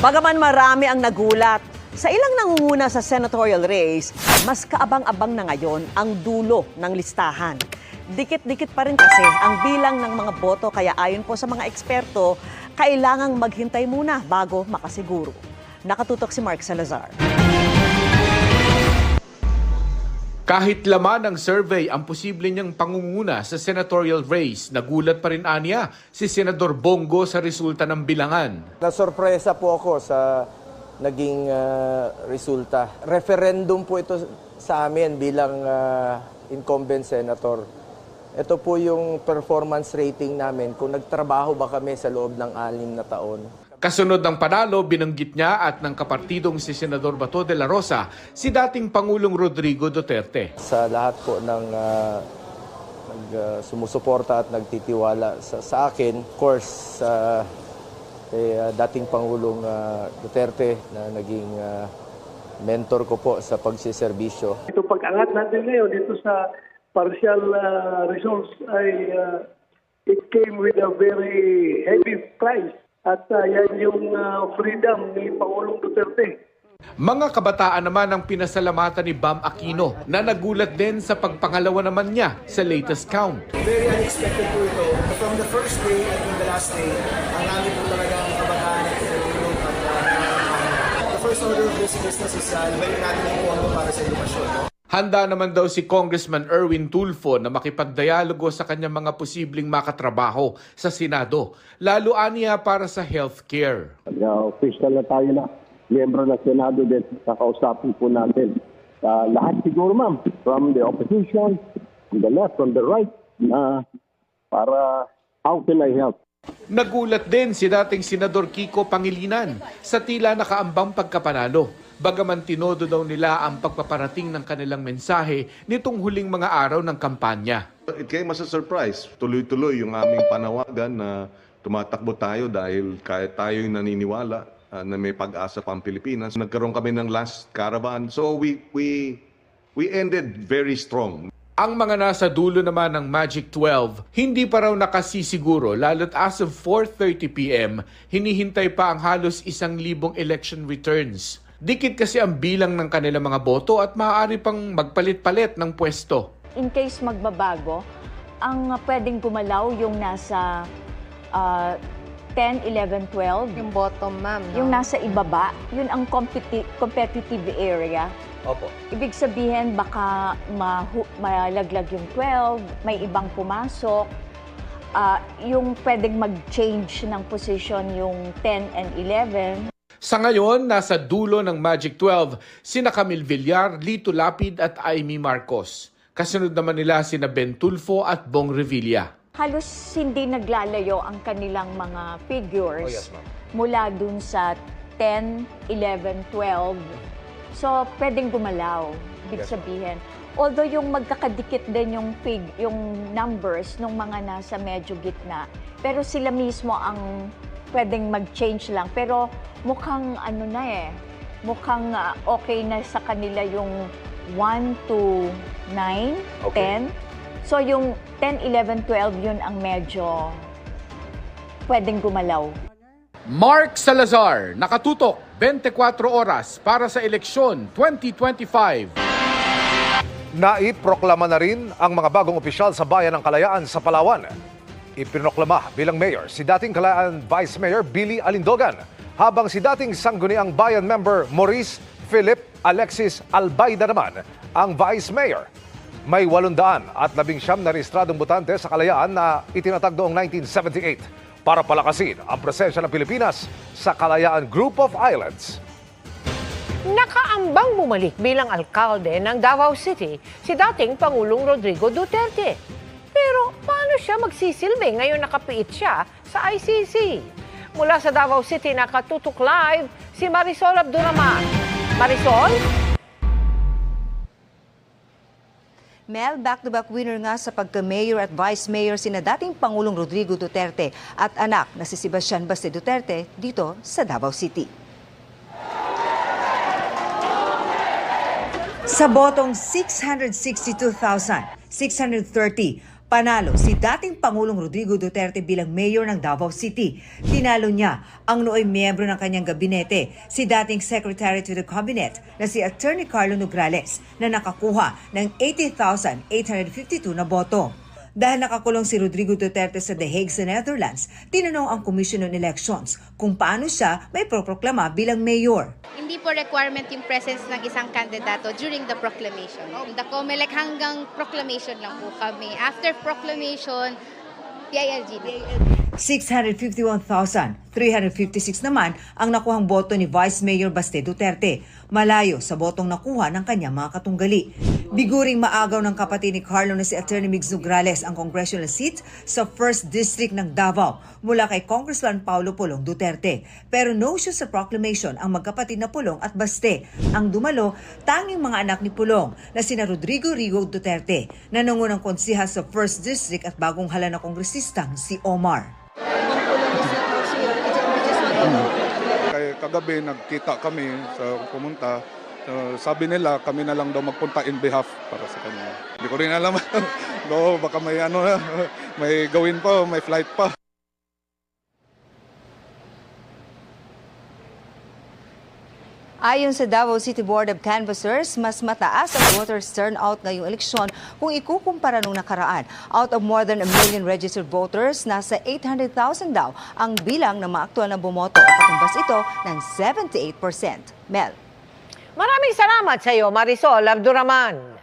Bagaman marami ang nagulat, sa ilang nangunguna sa senatorial race, mas kaabang-abang na ngayon ang dulo ng listahan. Dikit-dikit pa rin kasi ang bilang ng mga boto kaya ayon po sa mga eksperto, kailangang maghintay muna bago makasiguro. Nakatutok si Mark Salazar. Kahit laman ng survey ang posible niyang pangunguna sa senatorial race, nagulat pa rin aniya si Senador Bongo sa resulta ng bilangan. Nasorpresa po ako sa naging ah, resulta. Referendum po ito sa amin bilang ah, incumbent senator. Ito po yung performance rating namin kung nagtrabaho ba kami sa loob ng anim na taon. Kasunod ng panalo, binanggit niya at ng kapartidong si Senador Bato de la Rosa si dating Pangulong Rodrigo Duterte. Sa lahat po ng ah, nag, ah, sumusuporta at nagtitiwala sa, sa akin, of course, sa kay ah, dating Pangulong ah, Duterte na naging ah, mentor ko po sa pagsiservisyo. Ito pag-angat natin ngayon dito sa partial uh, results ay uh, it came with a very heavy price at uh, yan yung uh, freedom ni Pangulong Duterte. Mga kabataan naman ang pinasalamatan ni Bam Aquino na nagulat din sa pagpangalawa naman niya sa latest count. very unexpected po ito. From the first day from the last day, ang namin po talaga ang kabataan at tinutulong at uh, the first order of this business is uh, natin yung pondo para sa edukasyon. No? Handa naman daw si Congressman Erwin Tulfo na makipagdialogo sa kanyang mga posibleng makatrabaho sa Senado, lalo aniya para sa healthcare. Uh, official na tayo na. Miyembro ng Senado din. Kakausapin po natin. Uh, lahat siguro ma'am, from the opposition, from the left, from the right, na para how can I help? Nagulat din si dating Senador Kiko Pangilinan sa tila nakaambang pagkapanalo. Bagaman tinodo daw nila ang pagpaparating ng kanilang mensahe nitong huling mga araw ng kampanya. It came as a surprise. Tuloy-tuloy yung aming panawagan na tumatakbo tayo dahil kahit tayo yung naniniwala ah, na may pag-asa pa ang Pilipinas. Nagkaroon kami ng last caravan. So we, we, we ended very strong. Ang mga nasa dulo naman ng Magic 12, hindi pa raw nakasisiguro lalo't as of 4.30pm, hinihintay pa ang halos isang libong election returns. Dikit kasi ang bilang ng kanilang mga boto at maaari pang magpalit-palit ng pwesto. in case magbabago, ang pwedeng gumalaw yung nasa ah, 10, 11, 12. Yung bottom, ma'am. No? Yung nasa ibaba, yun ang competi- competitive area. Opo. Ibig sabihin, baka mahu- malaglag yung 12, may ibang pumasok. Ah, yung pwedeng mag-change ng position yung 10 and 11. Sa ngayon, nasa dulo ng Magic 12, sina Camille Villar, Lito Lapid at Amy Marcos. Kasunod naman nila sina Ben Tulfo at Bong Revilla. Halos hindi naglalayo ang kanilang mga figures mula dun sa 10, 11, 12. So, pwedeng gumalaw, ibig sabihin. Although yung magkakadikit din yung fig, yung numbers ng mga nasa medyo gitna, pero sila mismo ang pwedeng mag-change lang. Pero mukhang ano na eh, mukhang ah, okay na sa kanila yung 1 to 9, 10. So yung 10, 11, 12, yun ang medyo pwedeng gumalaw. Mark Salazar, nakatutok 24 oras para sa eleksyon 2025. Naiproklama na rin ang mga bagong opisyal sa Bayan ng Kalayaan sa Palawan. Ipinoklama bilang mayor si dating Kalayaan Vice Mayor Billy Alindogan, habang si dating Sangguniang Bayan member Maurice Philip Alexis Albayda naman ang Vice Mayor. May 800 at 19 na rehistradong botante sa Kalayaan na itinatag noong 1978 para palakasin ang presensya ng Pilipinas sa Kalayaan Group of Islands. Nakaambang bumalik bilang alkalde ng Davao City si dating Pangulong Rodrigo Duterte. Pero paano siya magsisilbi ngayon nakapiit siya sa ICC? Mula sa Davao City nakatutok live si Marisol Abduraman. Marisol? Mel, back-to-back winner nga sa pagka-mayor at vice-mayor sina dating Pangulong Rodrigo Duterte at anak na si Sebastian Baste Duterte dito sa Davao City. Sa botong 662,630, Panalo si dating Pangulong Rodrigo Duterte bilang mayor ng Davao City. Tinalo niya ang nooy miyembro ng kanyang gabinete, si dating Secretary to the Cabinet na si Attorney Carlo Nograles na nakakuha ng 80,852 na boto. Dahil nakakulong si Rodrigo Duterte sa The Hague sa Netherlands, tinanong ang Commission on Elections kung paano siya may proproklama bilang mayor. Hindi po requirement yung presence ng isang kandidato during the proclamation. The COMELEC hanggang proclamation lang po kami. After proclamation, PILG na po. 651,356 naman ang nakuhang boto ni Vice Mayor Baste Duterte, malayo sa botong nakuha ng kanyang mga katunggali. Biguring maagaw ng kapatid ni Carlo na si Attorney Migs Nograles ang congressional seat sa 1st District ng Davao mula kay Congressman Paulo Pulong Duterte. Pero no show sa proclamation ang magkapatid na Pulong at Baste. Ang dumalo, tanging mga anak ni Pulong na sina Rodrigo Rigo Duterte na nangunang konsiha sa 1st District at bagong hala na kongresistang si Omar. Kagabi nagkita kami sa pumunta. So, sabi nila kami na lang daw magpunta in behalf para sa kanya. Hindi ko rin alam. no, baka may ano na, may gawin pa, may flight pa. Ayon sa Davao City Board of Canvassers, mas mataas ang voters turnout ngayong eleksyon kung ikukumpara nung nakaraan. Out of more than a million registered voters, nasa 800,000 daw ang bilang ng mga aktual na bumoto at katumbas ito ng 78%. Mel. Maraming salamat sa iyo, Marisol Abduraman.